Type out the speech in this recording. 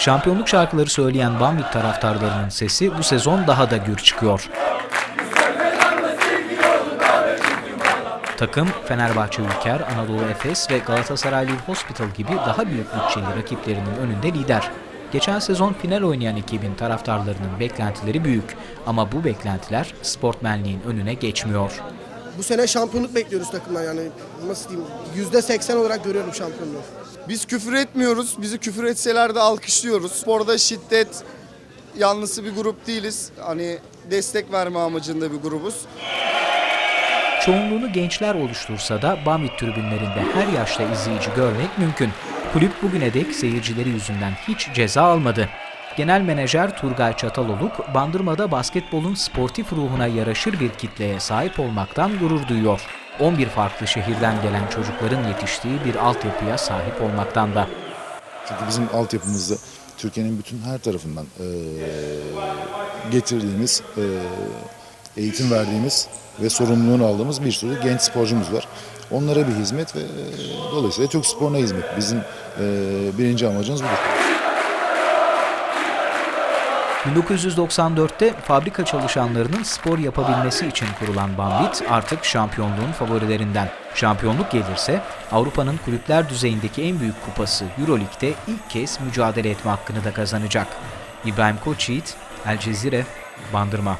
Şampiyonluk şarkıları söyleyen Banvit taraftarlarının sesi bu sezon daha da gür çıkıyor. Takım Fenerbahçe Ülker, Anadolu Efes ve Galatasaray Live Hospital gibi daha büyük bütçeli rakiplerinin önünde lider. Geçen sezon final oynayan ekibin taraftarlarının beklentileri büyük ama bu beklentiler sportmenliğin önüne geçmiyor. Bu sene şampiyonluk bekliyoruz takımdan yani nasıl diyeyim yüzde seksen olarak görüyorum şampiyonluğu. Biz küfür etmiyoruz. Bizi küfür etseler de alkışlıyoruz. Sporda şiddet yanlısı bir grup değiliz. Hani destek verme amacında bir grubuz. Çoğunluğunu gençler oluştursa da Bamit tribünlerinde her yaşta izleyici görmek mümkün. Kulüp bugüne dek seyircileri yüzünden hiç ceza almadı. Genel menajer Turgay Çataloluk, Bandırma'da basketbolun sportif ruhuna yaraşır bir kitleye sahip olmaktan gurur duyuyor. 11 farklı şehirden gelen çocukların yetiştiği bir altyapıya sahip olmaktan da. Çünkü bizim altyapımızda Türkiye'nin bütün her tarafından eee, getirdiğimiz, eee, eğitim verdiğimiz ve sorumluluğunu aldığımız bir sürü genç sporcumuz var. Onlara bir hizmet ve dolayısıyla Türk sporuna hizmet. Bizim eee, birinci amacımız budur. 1994'te fabrika çalışanlarının spor yapabilmesi için kurulan Bambit artık şampiyonluğun favorilerinden. Şampiyonluk gelirse Avrupa'nın kulüpler düzeyindeki en büyük kupası Euroleague'de ilk kez mücadele etme hakkını da kazanacak. İbrahim Koçyiğit, El Cezire, Bandırma.